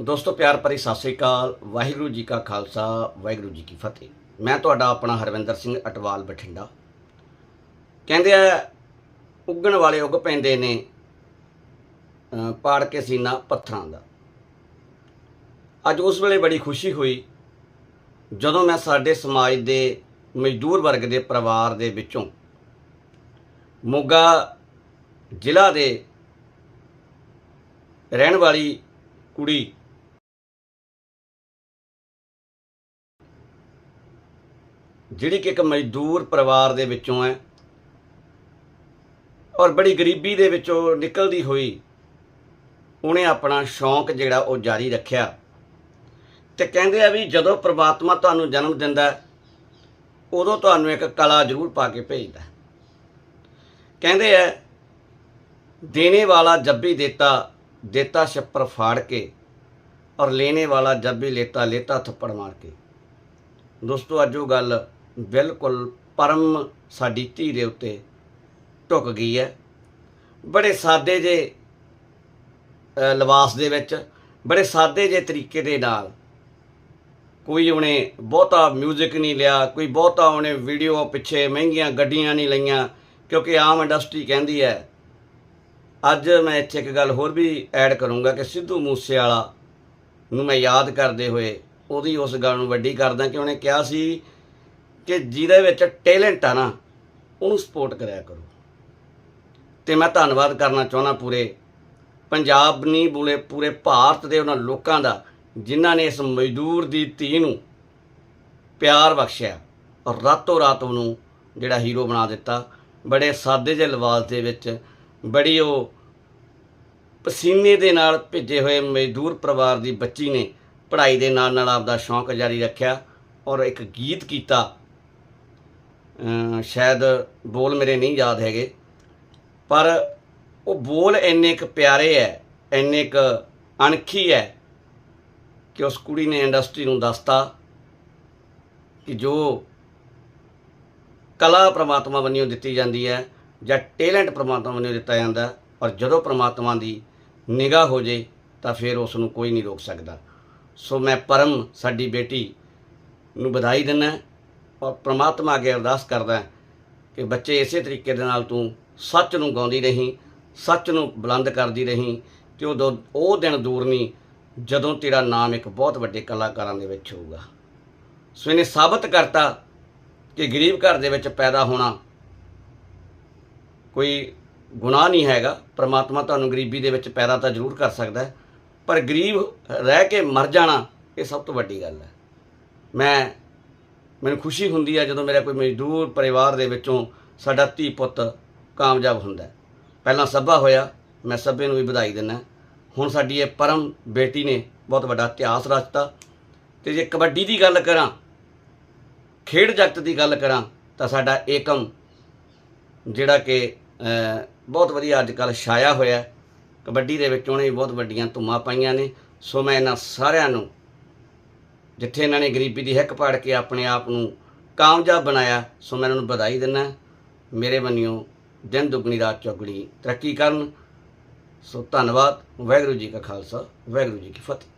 ਦੋਸਤੋ, ਪਿਆਰ ਭਰੀ ਸਤਿ ਸ੍ਰੀ ਅਕਾਲ। ਵਾਹਿਗੁਰੂ ਜੀ ਕਾ ਖਾਲਸਾ, ਵਾਹਿਗੁਰੂ ਜੀ ਕੀ ਫਤਿਹ। ਮੈਂ ਤੁਹਾਡਾ ਆਪਣਾ ਹਰਵਿੰਦਰ ਸਿੰਘ ਅਟਵਾਲ ਬਠਿੰਡਾ। ਕਹਿੰਦੇ ਆ, ਉੱਗਣ ਵਾਲੇ ਉੱਗ ਪੈਂਦੇ ਨੇ, ਅਹ, ਪਾੜ ਕੇ ਸੀਨਾ ਪੱਥਰਾਂ ਦਾ। ਅੱਜ ਉਸ ਵੇਲੇ ਬੜੀ ਖੁਸ਼ੀ ਹੋਈ, ਜਦੋਂ ਮੈਂ ਸਾਡੇ ਸਮਾਜ ਦੇ ਮਜ਼ਦੂਰ ਵਰਗ ਦੇ ਪਰਿਵਾਰ ਦੇ ਵਿੱਚੋਂ ਮੋਗਾ ਜ਼ਿਲ੍ਹਾ ਦੇ ਰਹਿਣ ਵਾਲੀ ਕੁੜੀ ਜਿਹੜੀ ਕਿ ਇੱਕ ਮਜ਼ਦੂਰ ਪਰਿਵਾਰ ਦੇ ਵਿੱਚੋਂ ਹੈ ਔਰ ਬੜੀ ਗਰੀਬੀ ਦੇ ਵਿੱਚੋਂ ਨਿਕਲਦੀ ਹੋਈ ਉਹਨੇ ਆਪਣਾ ਸ਼ੌਂਕ ਜਿਹੜਾ ਉਹ ਜਾਰੀ ਰੱਖਿਆ ਤੇ ਕਹਿੰਦੇ ਆ ਵੀ ਜਦੋਂ ਪ੍ਰਮਾਤਮਾ ਤੁਹਾਨੂੰ ਜਨਮ ਦਿੰਦਾ ਉਦੋਂ ਤੁਹਾਨੂੰ ਇੱਕ ਕਲਾ ਜ਼ਰੂਰ ਪਾ ਕੇ ਭੇਜਦਾ ਕਹਿੰਦੇ ਆ, ਦੇਣੇ ਵਾਲਾ ਜਬ ਵੀ ਦੇਤਾ ਦੇਤਾ ਛੱਪਰ ਫਾੜ ਕੇ ਔਰ ਲੈਣੇ ਵਾਲਾ ਜਬ ਵੀ ਲੇਤਾ ਲੇਤਾ ਥੱਪੜ ਮਾਰ ਕੇ। ਦੋਸਤੋ, ਅੱਜ ਉਹ ਗੱਲ ਬਿਲਕੁਲ ਪਰਮ ਸਾਡੀ ਧੀ ਦੇ ਉੱਤੇ ਢੁੱਕ ਗਈ ਹੈ। ਬੜੇ ਸਾਦੇ ਜੇ ਅ, ਲਿਬਾਸ ਦੇ ਵਿੱਚ ਬੜੇ ਸਾਦੇ ਜੇ ਤਰੀਕੇ ਦੇ ਨਾਲ ਕੋਈ ਉਹਨੇ ਬਹੁਤਾ 뮤직 ਨਹੀਂ ਲਿਆ ਕੋਈ ਬਹੁਤਾ ਉਹਨੇ ਵੀਡੀਓ ਪਿੱਛੇ ਮਹਿੰਗੀਆਂ ਗੱਡੀਆਂ ਨਹੀਂ ਲਈਆਂ ਕਿਉਂਕਿ ਆਮ ਇੰਡਸਟਰੀ ਕਹਿੰਦੀ ਹੈ ਅੱਜ ਮੈਂ ਇੱਥੇ ਇੱਕ ਗੱਲ ਹੋਰ ਵੀ ਐਡ ਕਰੂੰਗਾ ਕਿ ਸਿੱਧੂ ਮੂਸੇਵਾਲਾ ਨੂੰ ਮੈਂ ਯਾਦ ਕਰਦੇ ਹੋਏ ਉਹਦੀ ਉਸ ਗੱਲ ਨੂੰ ਵੱਡੀ ਕਰਦਾ ਕਿ ਉਹਨੇ ਕਿਹਾ ਸੀ ਕਿ ਜਿਹਦੇ ਵਿੱਚ ਟੈਲੈਂਟ ਆ ਨਾ, ਉਹਨੂੰ ਸਪੋਰਟ ਕਰਿਆ ਕਰੋ। ਤੇ ਮੈਂ ਧੰਨਵਾਦ ਕਰਨਾ ਚਾਹੁੰਦਾ ਪੂਰੇ ਪੰਜਾਬ ਨਹੀਂ ਬੋਲੇ, ਪੂਰੇ ਭਾਰਤ ਦੇ ਉਹਨਾਂ ਲੋਕਾਂ ਦਾ, ਜਿਨ੍ਹਾਂ ਨੇ ਇਸ ਮਜ਼ਦੂਰ ਦੀ ਧੀ ਨੂੰ ਪਿਆਰ ਬਖਸ਼ਿਆ। ਔਰ ਰਾਤੋਂ ਰਾਤ ਉਹਨੂੰ ਜਿਹੜਾ ਹੀਰੋ ਬਣਾ ਦਿੱਤਾ। ਬੜੇ ਸਾਦੇ ਜਿਹੇ ਲਿਬਾਸ ਦੇ ਵਿੱਚ ਬੜੀ ਉਹ ਪਸੀਨੇ ਦੇ ਨਾਲ ਭਿੱਜੇ ਹੋਏ ਮਜ਼ਦੂਰ ਪਰਿਵਾਰ ਦੀ ਬੱਚੀ ਨੇ ਪੜ੍ਹਾਈ ਦੇ ਨਾਲ ਨਾਲ ਆਪਦਾ ਸ਼ੌਂਕ ਜਾਰੀ ਰੱਖਿਆ ਔਰ ਇੱਕ ਗੀਤ ਕੀਤਾ ਸ਼ਾਇਦ ਬੋਲ ਮੇਰੇ ਨਹੀਂ ਯਾਦ ਹੈਗੇ ਪਰ ਉਹ ਬੋਲ ਇੰਨੇ ਕੁ ਪਿਆਰੇ ਹੈ ਇੰਨੇ ਕੁ ਅਣਖੀ ਹੈ ਕਿ ਉਸ ਕੁੜੀ ਨੇ ਇੰਡਸਟਰੀ ਨੂੰ ਦੱਸਤਾ ਕਿ ਜੋ ਕਲਾ ਪ੍ਰਮਾਤਮਾ ਵੱਲੋਂ ਦਿੱਤੀ ਜਾਂਦੀ ਹੈ ਜਾਂ ਟੈਲੈਂਟ ਪ੍ਰਮਾਤਮਾ ਵੱਲੋਂ ਦਿੱਤਾ ਜਾਂਦਾ ਹੈ, ਔਰ ਜਦੋਂ ਪ੍ਰਮਾਤਮਾ ਦੀ ਨਿਗਾਹ ਹੋ ਜੇ ਤਾਂ ਫਿਰ ਉਸ ਨੂੰ ਕੋਈ ਨਹੀਂ ਰੋਕ ਸਕਦਾ। ਸੋ ਮੈਂ ਪਰਮ ਸਾਡੀ ਬੇਟੀ ਨੂੰ ਵਧਾਈ ਦਿੰਦਾ ਪ੍ਰਮਾਤਮਾ ਅੱਗੇ ਅਰਦਾਸ ਕਰਦਾ ਕਿ ਬੱਚੇ ਇਸੇ ਤਰੀਕੇ ਦੇ ਨਾਲ ਤੂੰ ਸੱਚ ਨੂੰ ਗਾਉਂਦੀ ਰਹੀ, ਸੱਚ ਨੂੰ ਬੁਲੰਦ ਕਰਦੀ ਰਹੀ ਤੇ ਉਦੋਂ ਉਹ ਦਿਨ ਦੂਰ ਨਹੀਂ, ਜਦੋਂ ਤੇਰਾ ਨਾਮ ਇੱਕ ਬਹੁਤ ਵੱਡੇ ਕਲਾਕਾਰਾਂ ਦੇ ਵਿੱਚ ਹੋਊਗਾ। ਸੋ ਇਹਨੇ ਸਾਬਤ ਕਰਤਾ ਕਿ ਗਰੀਬ ਘਰ ਦੇ ਵਿੱਚ ਪੈਦਾ ਹੋਣਾ ਕੋਈ ਗੁਨਾਹ ਨਹੀਂ ਹੈਗਾ। ਪ੍ਰਮਾਤਮਾ ਤੁਹਾਨੂੰ ਗਰੀਬੀ ਦੇ ਵਿੱਚ ਪੈਦਾ ਤਾਂ ਜ਼ਰੂਰ ਕਰ ਸਕਦਾ ਹੈ, ਪਰ ਗਰੀਬ ਰਹਿ ਕੇ ਮਰ ਜਾਣਾ ਇਹ ਸਭ ਤੋਂ ਵੱਡੀ ਗੱਲ ਹੈ। ਮੈਂ ਮੈਨੂੰ ਖੁਸ਼ੀ ਹੁੰਦੀ ਹੈ ਜਦੋਂ ਮੇਰਾ ਕੋਈ ਮਜ਼ਦੂਰ ਪਰਿਵਾਰ ਦੇ ਵਿੱਚੋਂ ਸਾਡਾ ਧੀ ਪੁੱਤ ਕਾਮਯਾਬ ਹੁੰਦਾ ਪਹਿਲਾਂ ਸੱਭਾ ਹੋਇਆ, ਮੈਂ ਸੱਭੇ ਨੂੰ ਵੀ ਵਧਾਈ ਦਿੰਦਾ ਹੁਣ ਸਾਡੀ ਇਹ ਪਰਮ ਬੇਟੀ ਨੇ ਬਹੁਤ ਵੱਡਾ ਇਤਿਹਾਸ ਰਚਤਾ ਤੇ ਜੇ ਕਬੱਡੀ ਦੀ ਗੱਲ ਕਰਾਂ, ਖੇਡ ਜਗਤ ਦੀ ਗੱਲ ਕਰਾਂ, ਤਾਂ ਸਾਡਾ ਏਕਮ ਜਿਹੜਾ ਕਿ ਬਹੁਤ ਵਧੀਆ ਅੱਜ ਕੱਲ ਛਾਇਆ ਹੋਇਆ ਕਬੱਡੀ ਦੇ ਵਿੱਚ ਉਹਨੇ ਵੀ ਬਹੁਤ ਵੱਡੀਆਂ ਧੁੰਮਾਂ ਪਾਈਆਂ ਨੇ। ਸੋ ਮੈਂ ਇਹਨਾਂ ਸਾਰਿਆਂ ਨੂੰ ਜਿੱਥੇ ਇਹਨਾਂ ਨੇ ਗਰੀਬੀ ਦੀ ਹਿੱਕ ਪਾੜ ਕੇ ਆਪਣੇ ਆਪ ਨੂੰ ਕਾਮਯਾਬ ਬਣਾਇਆ, ਸੋ ਮੈਂ ਇਹਨਾਂ ਨੂੰ ਵਧਾਈ ਦਿੰਦਾ ਮੇਰੇ ਵੱਲੋਂ ਦਿਨ ਦੁਗਣੀ, ਰਾਤ ਚੌਗਣੀ ਤਰੱਕੀ ਕਰਨ। ਸੋ ਧੰਨਵਾਦ। ਵਾਹਿਗੁਰੂ ਜੀ ਕਾ ਖਾਲਸਾ, ਵਾਹਿਗੁਰੂ ਜੀ ਕੀ ਫਤਿਹ।